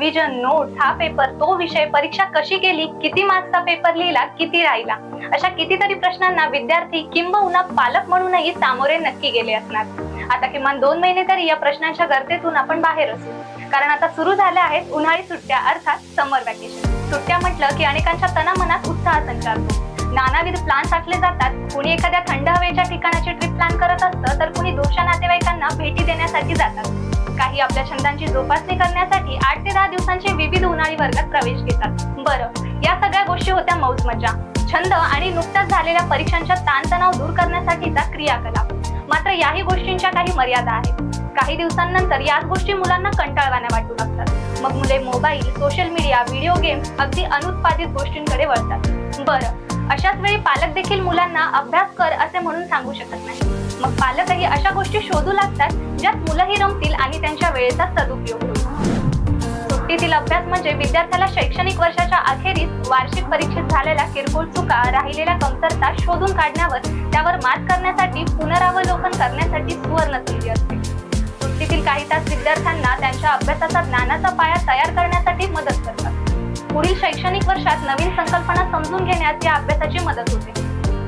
Revision notes हा paper तो विषय परीक्षा कशी केली किती मार्क्सचा पेपर लिहिला किती राहिला? अशा कितीतरी प्रश्नांना विद्यार्थी किंबहुना पालक म्हणूनही सामोरे नक्की गेले असणार. आता किमान दोन महिने तरी या प्रश्नांच्या गर्तेतून आपण बाहेर असू. कारण आता सुरू झाल्या आहेत उन्हाळी सुट्ट्या अर्थात समर वॅकेशन सुट्ट्या म्हटलं की अनेकांच्या तनामनात उत्साह संचारतो. नानाविध प्लान आखले जातात. कुणी एखाद्या थंड हवेच्या ठिकाणाची ट्रिप प्लॅन करत असतं तर कुणी दूरच्या नातेवाईकांना भेटी देण्यासाठी जातात. काही आपल्या छंदांची जोपासणी करण्यासाठी आठ ते दहा दिवसांचे विविध उन्हाळी वर्गात प्रवेश घेतात. बरं या सगळ्या गोष्टी होत्या मौज मजा. छंद आणि नुकत्याच झालेल्या परीक्षांच्या ताणतणाव दूर करण्यासाठीचा क्रियाकलाप. मात्र याही गोष्टींच्या काही मर्यादा आहेत. काही दिवसांनंतर याच गोष्टी मुलांना कंटाळवाण्या वाटू लागतात. मग मुले mobile social media video games अगदी अनुत्पादित गोष्टींकडे वळतात. बरं अशाच वेळी पालक देखील मुलांना अभ्यास कर असे म्हणून सांगू शकत नाही. मग पालकही अशा गोष्टी शोधू लागतात ज्यात मुलंही रमतील आणि त्यांच्या वेळेचा सदुपयोग होईल. सुट्टीतील अभ्यास म्हणजे विद्यार्थ्याला शैक्षणिक वर्षाच्या अखेरीस वार्षिक परीक्षेत झालेल्या किरकोळ चुका राहिलेल्या कमतरता शोधून काढण्यावर त्यावर मात करण्यासाठी पुनरावलोकन करण्यासाठी सुवर्ण संधी असते. काही तास विद्यार्थ्यांना त्यांच्या अभ्यासाचा ज्ञानाचा पाया तयार करण्यासाठी मदत करतात. पुढील शैक्षणिक वर्षात नवीन संकल्पना समजून घेण्यात या अभ्यासाची मदत होते.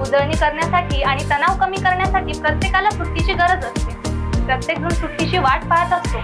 उजळणी करण्यासाठी आणि तणाव कमी करण्यासाठी प्रत्येकाला सुट्टीची गरज असते. प्रत्येक जण सुट्टीची वाट पाहत असतो.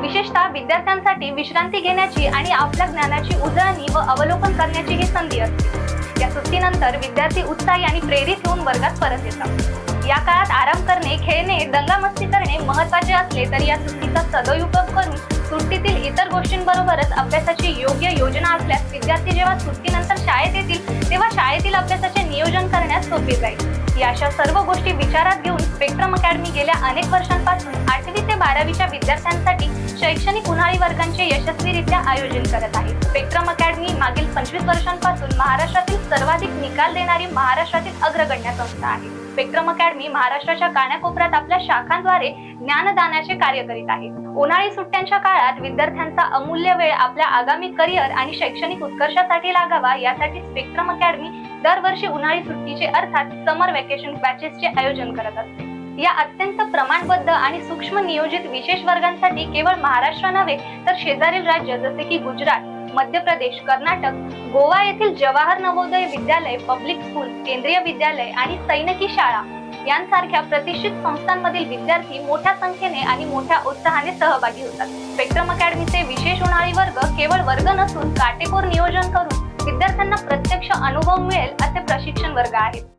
विशेषतः विद्यार्थ्यांसाठी विश्रांती घेण्याची आणि आपल्या ज्ञानाची उजळणी व अवलोकन करण्याची ही संधी असते. या सुट्टीनंतर विद्यार्थी उत्साही आणि प्रेरित होऊन वर्गात परत येतात. या काळात आराम करणे खेळणे दंगामस्ती करणे महत्त्वाचे असले तरी या सुट्टीचा सदुपयोग करून सुट्टीतील इतर गोष्टींबरोबरच अभ्यासाची योग्य योजना असल्यास विद्यार्थी जेव्हा सुट्टीनंतर शाळेत येतील तेव्हा शाळेतील अभ्यासाचे नियोजन करण्यास सोपे जाईल. या अशा सर्व गोष्टी विचारात घेऊन स्पेक्ट्रम अकॅडमी गेल्या अनेक वर्षांपासून आठवी ते बारावीच्या विद्यार्थ्यांसाठी शैक्षणिक उन्हाळी वर्गांचे यशस्वीरित्या आयोजन करत आहे स्पेक्ट्रम अकॅडमी मागील पंचवीस वर्षांपासून महाराष्ट्रातील सर्वाधिक निकाल देणारी महाराष्ट्रातील अग्रगण्य संस्था आहे. स्पेक्ट्रम अकॅडमी महाराष्ट्राच्या कानाकोपऱ्यात आपल्या शाखांद्वारे ज्ञानदानाचे कार्य करीत आहे. उन्हाळी सुट्ट्यांच्या काळात विद्यार्थ्यांचा अमूल्य वेळ आपल्या आगामी करिअर आणि शैक्षणिक उत्कर्षासाठी लागावा यासाठी स्पेक्ट्रम अकॅडमी दरवर्षी उन्हाळी सुट्टीचे अर्थात समर वेकेशन बॅचेसचे आयोजन करत असते. या अत्यंत प्रमाणबद्ध आणि सूक्ष्म नियोजित विशेष वर्गांसाठी केवळ महाराष्ट्र नव्हे तर शेजारील राज्य जसे की गुजरात मध्य प्रदेश कर्नाटक गोवा येथील जवाहर नवोदय विद्यालय पब्लिक स्कूल केंद्रीय विद्यालय आणि सैनिकी शाळा यांसारख्या प्रतिष्ठित संस्थांमधील विद्यार्थी मोठ्या संख्येने आणि मोठ्या उत्साहाने सहभागी होतात. स्पेक्ट्रम अकॅडमीचे विशेष उन्हाळी वर्ग केवळ वर्ग नसून काटेकोर नियोजन करून विद्यार्थ्यांना प्रत्यक्ष अनुभव मिळेल असे प्रशिक्षण वर्ग आहेत.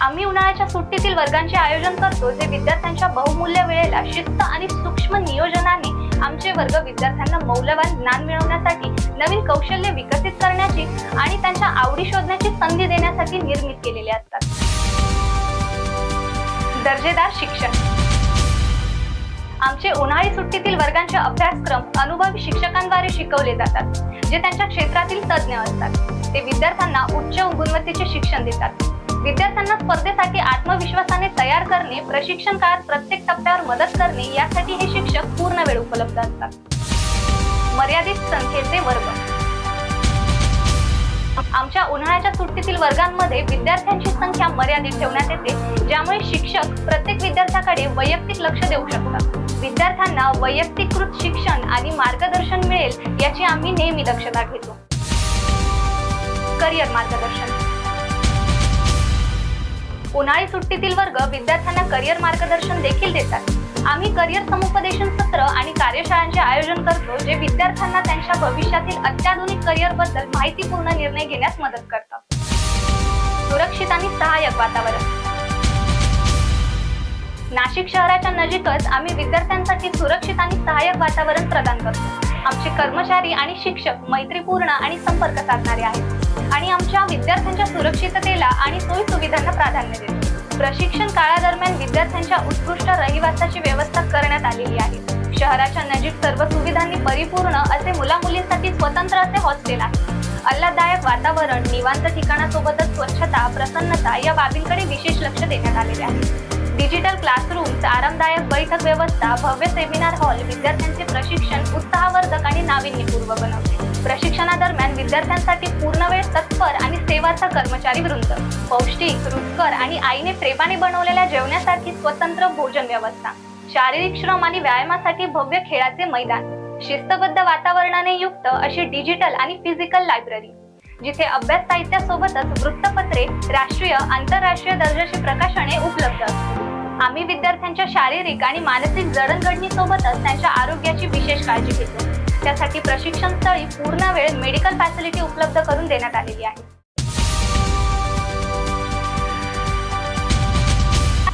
आम्ही उन्हाळ्याच्या सुट्टीतील वर्गांचे आयोजन करतो जे विद्यार्थ्यांच्या बहुमूल्य वेळेला शिस्त आणि सूक्ष्म नियोजनाने आमचे वर्ग विद्यार्थ्यांना मौल्यवान ज्ञान मिळवण्यासाठी नवीन कौशल्य विकसित करण्याची आणि त्यांच्या आवडी शोधण्याची संधी देण्यासाठी निर्मित केलेले असतात. दर्जेदार शिक्षण. आमचे उन्हाळी सुट्टीतील वर्गांचे अभ्यासक्रम अनुभवी शिक्षकांद्वारे शिकवले जातात जे त्यांच्या क्षेत्रातील तज्ज्ञ असतात. ते विद्यार्थ्यांना उच्च गुणवत्तेचे शिक्षण देतात. विद्यार्थ्यांना स्पर्धेसाठी आत्मविश्वासाने तयार करणे प्रशिक्षण काळात प्रत्येक टप्प्यावर मदत करणे यासाठी हे शिक्षक पूर्ण वेळ उपलब्ध असतात. मर्यादित संख्येचे वर्ग. आमच्या उन्हाळ्याच्या सुट्टीतील वर्गांमध्ये विद्यार्थ्यांची संख्या मर्यादित ठेवण्यात येते ज्यामुळे शिक्षक प्रत्येक विद्यार्थ्याकडे वैयक्तिक लक्ष देऊ शकतात. विद्यार्थ्यांना वैयक्तिकृत शिक्षण आणि मार्गदर्शन मिळेल याची आम्ही नेहमी दक्षता घेतो. करिअर मार्गदर्शन. उन्हाळी सुट्टीतील वर्ग विद्यार्थ्यांना करिअर मार्गदर्शन देखील देतात. आम्ही करिअर समुपदेशन सत्र आणि कार्यशाळांचे आयोजन करतो जे विद्यार्थ्यांना त्यांच्या भविष्यातील अत्याधुनिक करिअरबद्दल माहितीपूर्ण निर्णय घेण्यास मदत करतात. सुरक्षित आणि सहाय्यक वातावरण. नाशिक शहराच्या नजीकच आम्ही विद्यार्थ्यांसाठी सुरक्षित आणि सहाय्यक वातावरण प्रदान करतो. आमचे कर्मचारी आणि शिक्षक मैत्रीपूर्ण आणि संपर्क साधणारे आहेत. आणि आमच्या विद्यार्थ्यांच्या सुरक्षिततेला आणि सोयी सुविधांना प्राधान्य देतो प्रशिक्षण काळादरम्यान विद्यार्थ्यांच्या उत्कृष्ट रहिवासाची व्यवस्था करण्यात आलेली आहे. शहराच्या नजीक सर्व सुविधांनी परिपूर्ण असे मुला मुलींसाठी स्वतंत्र असे हॉस्टेल आहे. आल्हाददायक वातावरण निवांत ठिकाणासोबतच स्वच्छता प्रसन्नता या बाबींकडे विशेष लक्ष देण्यात आलेले आहे. डिजिटल क्लासरूम्स आरामदायक बैठक व्यवस्था भव्य सेमिनार हॉल विद्यार्थ्यांचे प्रशिक्षण उत्साहवर्धक आणि नाविन्यपूर्व बनवते प्रशिक्षणादरम्यान विद्यार्थ्यांसाठी पूर्णवेळ तत्पर आणि सेवाचा कर्मचारी वृंद. पौष्टिक रुचकर आणि आईने प्रेमाने बनवलेल्या जेवण्यासाठी स्वतंत्र भोजन व्यवस्था. शारीरिक श्रम आणि व्यायामासाठी भव्य खेळाचे मैदान. शिस्तबद्ध वातावरणाने युक्त अशी डिजिटल आणि फिजिकल लायब्ररी. जिथे अभ्यास साहित्यासोबतच वृत्तपत्रे राष्ट्रीय आंतरराष्ट्रीय दर्जाची प्रकाशने उपलब्ध असतात आम्ही विद्यार्थ्यांच्या शारीरिक आणि मानसिक जडणघडणीसोबतच त्यांच्या आरोग्याची विशेष काळजी घेतो. त्यासाठी प्रशिक्षण स्थळी पूर्ण वेळ मेडिकल फॅसिलिटी उपलब्ध करून देण्यात आलेली आहे.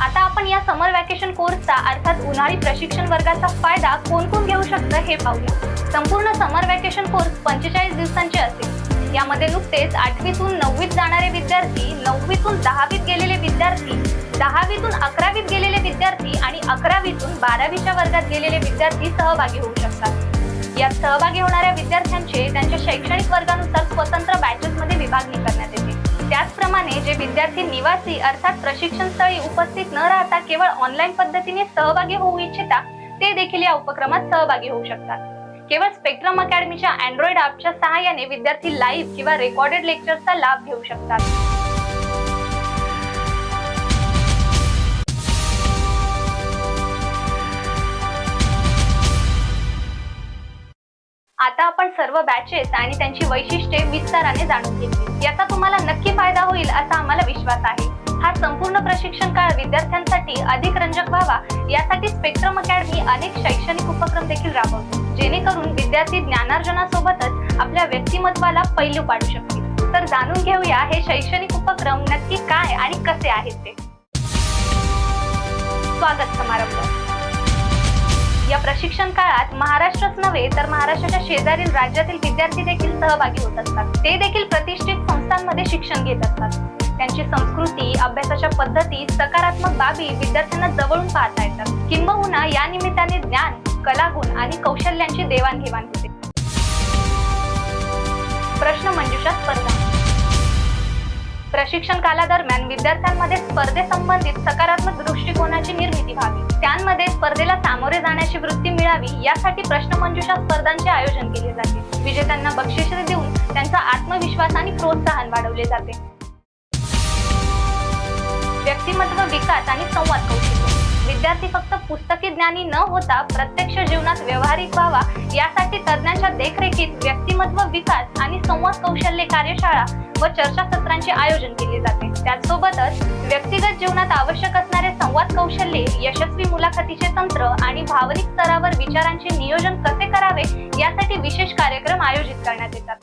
आता आपण या समर व्हॅकेशन कोर्सचा अर्थात उन्हाळी प्रशिक्षण वर्गाचा फायदा कोण कोण घेऊ शकतं हे पाहूया. संपूर्ण समर व्हॅकेशन कोर्स पंचेचाळीस दिवसांचे असेल. यामध्ये नुकतेच आठवीतून नववीत जाणारे विद्यार्थी नववीतून दहावीत गेलेले विद्यार्थी दहावीतून अकरावीत गेलेले विद्यार्थी आणि अकरावीतून बारावीच्या वर्गात गेलेले विद्यार्थी सहभागी होऊ शकतात. यात सहभागी होणाऱ्या विद्यार्थ्यांचे त्यांच्या शैक्षणिक वर्गानुसार स्वतंत्र बॅचेसमध्ये विभागणी करण्यात येते. त्याचप्रमाणे जे विद्यार्थी निवासी अर्थात प्रशिक्षण स्थळी उपस्थित न राहता केवळ ऑनलाईन पद्धतीने सहभागी होऊ इच्छिता ते देखील या उपक्रमात सहभागी होऊ शकतात. केवळ स्पेक्ट्रम अकॅडमीच्या अँड्रॉइड ॲपच्या सहाय्याने विद्यार्थी लाईव्ह किंवा रेकॉर्डेड लेक्चरचा लाभ घेऊ शकतात. आता आपण सर्व बॅचेस आणि त्यांची वैशिष्ट्ये विस्ताराने जाणून घेतली. याचा तुम्हाला नक्की फायदा होईल असा आम्हाला विश्वास आहे. हा संपूर्ण प्रशिक्षण काळ विद्यार्थ्यांसाठी अधिक रंजक व्हावा यासाठी स्पेक्ट्रम अकॅडमी अनेक शैक्षणिक उपक्रम देखील राबवतो जेणेकरून विद्यार्थी ज्ञानार्जनासोबतच आपल्या व्यक्तिमत्वाला पैलू पाडू शकतील. तर जाणून घेऊया हे शैक्षणिक उपक्रम नक्की काय आणि कसे आहेत ते. स्वागत समारंभ. या प्रशिक्षण काळात महाराष्ट्रच नव्हे तर महाराष्ट्राच्या शेजारील राज्यातील विद्यार्थी देखील सहभागी होत असतात. ते देखील प्रतिष्ठित संस्थांमध्ये शिक्षण घेत असतात. त्यांची संस्कृती अभ्यासाच्या पद्धती सकारात्मक बाबी विद्यार्थ्यांना जवळून पाहता येतात. किंबहुना या निमित्ताने ज्ञान कलागुण आणि कौशल्यांची देवाणघेवाण होते. प्रश्न मंजुषा स्पर्धा. प्रशिक्षण कालादरम्यान विद्यार्थ्यांमध्ये स्पर्धेसंबंधित सकारात्मक दृष्टिकोनाची निर्मिती व्हावी. त्यांमध्ये स्पर्धेला सामोरे जाण्याची वृत्ती मिळावी यासाठी प्रश्नमंजुषा स्पर्धांचे आयोजन केले जाते. विजेत्यांना बक्षिसे देऊन त्यांचा आत्मविश्वास आणि प्रोत्साहन वाढवले जाते. व्यक्तिमत्व विकास आणि संवाद कौशल्य. विद्यार्थी फक्त पुस्तकी ज्ञानी न होता प्रत्यक्ष जीवनात व्यवहारिक व्हावा यासाठी तज्ज्ञांच्या देखरेखीत व्यक्तिमत्व विकास आणि संवाद कौशल्य कार्यशाळा व चर्चासत्रांचे आयोजन केले जाते. त्याचसोबतच व्यक्तिगत जीवनात आवश्यक असणारे संवाद कौशल्ये यशस्वी मुलाखतीचे तंत्र आणि भावनिक स्तरावर विचारांचे नियोजन कसे करावे यासाठी विशेष कार्यक्रम आयोजित करण्यात येतात.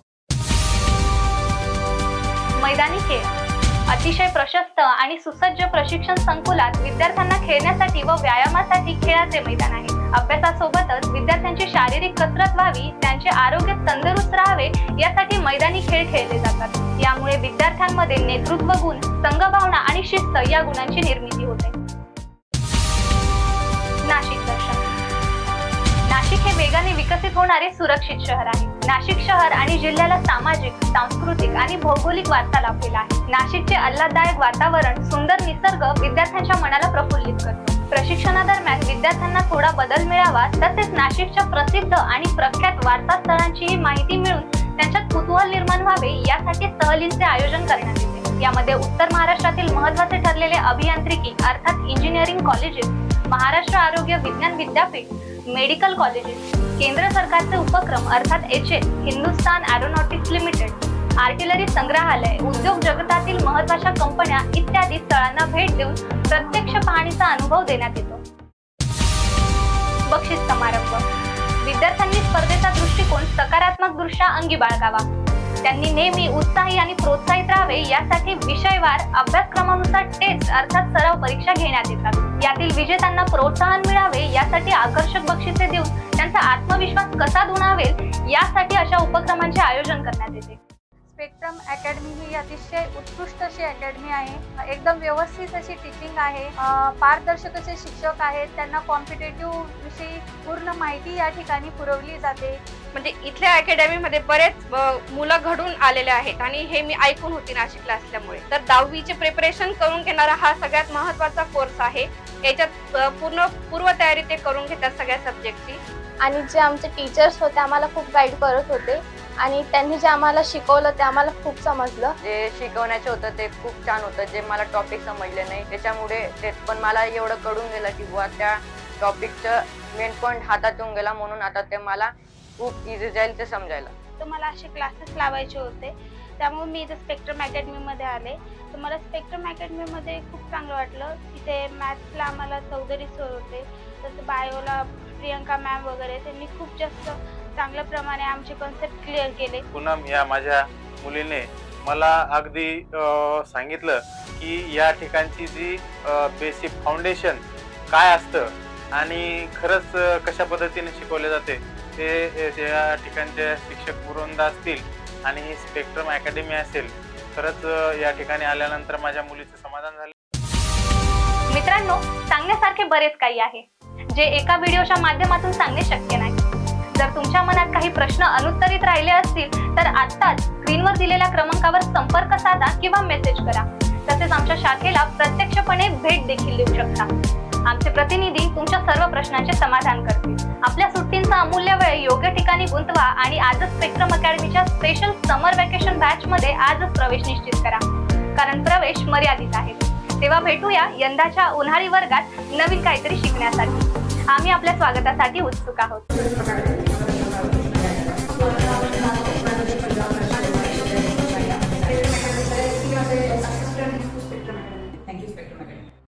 मैदानी खेळ. अतिशय प्रशस्त आणि सुसज्ज प्रशिक्षण संकुलात विद्यार्थ्यांना खेळण्यासाठी व व्यायामासाठी खेळाचे मैदान आहे. अभ्यासासोबतच विद्यार्थ्यांची शारीरिक कसरत व्हावी त्यांचे आरोग्य तंदुरुस्त राहावे यासाठी मैदानी खेळ खेळले जातात. यामुळे विद्यार्थ्यांमध्ये नेतृत्व गुण संघभावना आणि शिस्त या गुणांची निर्मिती होते. नाशिक नाशिक हे वेगाने विकसित होणारे सुरक्षित शहर आहे. नाशिक शहर आणि जिल्ह्याला सामाजिक सांस्कृतिक आणि भौगोलिक वारसा लाभलेला आहे. नाशिकचे आल्हाददायक वातावरण सुंदर निसर्ग विद्यार्थ्यांच्या मनाला प्रफुल्लित करतो. प्रशिक्षणादरम्यान विद्यार्थ्यांना थोडा बदल मिळावा तसेच नाशिकच्या प्रसिद्ध आणि प्रख्यात वारसा स्थळांचीही माहिती मिळून त्यांच्यात कुतूहल निर्माण व्हावे यासाठी सहलींचे आयोजन करण्यात येते. यामध्ये उत्तर महाराष्ट्रातील महत्त्वाचे ठरलेले अभियांत्रिकी अर्थात इंजिनिअरिंग कॉलेजेस महाराष्ट्र आरोग्य विज्ञान विद्यापीठ मेडिकल कॉलेजेस केंद्र सरकारचे उपक्रम अर्थात H L Hindustan aeronautics limited artillery संग्रहालय उद्योग जगतातील महत्त्वाच्या कंपन्या इत्यादी स्थळांना भेट देऊन प्रत्यक्ष पाहणीचा अनुभव देण्यात येतो. बक्षीस समारंभ. विद्यार्थ्यांनी स्पर्धेचा दृष्टिकोन सकारात्मक दृष्ट्या अंगी बाळगावा. त्यांनी नेहमी उत्साही आणि प्रोत्साहित राहावे यासाठी विषयवार अभ्यासक्रमानुसार टेस्ट अर्थात सराव परीक्षा घेण्यात येतात. यातील विजेत्यांना प्रोत्साहन मिळावे यासाठी आकर्षक बक्षिसे देऊन त्यांचा आत्मविश्वास कसा दुणावेल यासाठी अशा उपक्रमांचे आयोजन करण्यात येते. स्पेक्ट्रम अकॅडमी ही अतिशय उत्कृष्ट अशी अकॅडमी आहे. एकदम व्यवस्थित अशी टीचिंग आहे. पारदर्शक असे शिक्षक आहेत. त्यांना कॉम्पिटेटिव्ह विषयी पूर्ण माहिती या ठिकाणी पुरवली जाते. म्हणजे इथल्या अकॅडमीमध्ये बरेच मुलं घडून आलेले आहेत आणि हे मी ऐकून होती नाशिकला असल्यामुळे. तर दहावीचे प्रिपरेशन करून घेणारा हा सगळ्यात महत्त्वाचा कोर्स आहे. याच्यात पूर्ण पूर्वतयारी ते करून घेतात सगळ्या सब्जेक्टची आणि जे आमचे टीचर्स होते आम्हाला खूप गाईड करत होते. आणि त्यांनी जे आम्हाला शिकवलं ते आम्हाला खूप समजलं. जे शिकवण्याचे होतं ते खूप छान होतं. जे मला टॉपिक समजले नाही त्याच्यामुळे ते पण मला एवढं कळून गेलं की बुवा त्या टॉपिकचं मेन पॉईंट हातात येऊन गेला म्हणून आता ते मला खूप इझी जाईल ते समजायला. तर मला असे क्लासेस लावायचे होते. त्यामुळे मी इथे स्पेक्ट्रम अकॅडमीमध्ये आले. तर मला स्पेक्ट्रम अकॅडमीमध्ये खूप चांगलं वाटलं. तिथे मॅथ्सला आम्हाला चौधरी सर होते. तसं बायोला प्रियंका मॅम वगैरे त्यांनी खूप जास्त चांगल्या प्रमाणे आमचे कन्सेप्ट क्लिअर केले. पूनम या माझ्या मुलीने मला अगदी अ, सांगितलं की या ठिकाणची जी बेसिक फाउंडेशन काय असतं आणि खरंच अ, कशा पद्धतीने शिकवले जाते ते अ, त्या ठिकाणचे शिक्षक वृंद असतील आणि ही स्पेक्ट्रम अकॅडमी असेल खरंच अ, या ठिकाणी आल्यानंतर माझ्या मुलीचं समाधान झालं. मित्रांनो सांगण्यासारखे बरेच काही आहे जे एका व्हिडिओच्या माध्यमातून सांगणे शक्य नाही. जर तुमच्या मनात काही प्रश्न अनुत्तरित राहिले असतील तर आत्ताच स्क्रीनवर दिलेल्या क्रमांकावर संपर्क साधा किंवा मेसेज करा. तसेच आमच्या शाखेला प्रत्यक्षपणे भेट देखील देऊ शकता. आमचे प्रतिनिधी तुमच्या सर्व प्रश्नांचे समाधान करतील. आपल्या सुट्टींचा अमूल्य वेळ योग्य ठिकाणी गुंतवा आणि आजच स्पेक्ट्रम अकॅडमीच्या स्पेशल समर व्हॅकेशन बॅच मध्ये आजच प्रवेश निश्चित करा. कारण प्रवेश मर्यादित आहे. तेव्हा भेटूया यंदाच्या उन्हाळी वर्गात नवीन काहीतरी शिकण्यासाठी. आम्ही आपल्या स्वागतासाठी उत्सुक आहोत.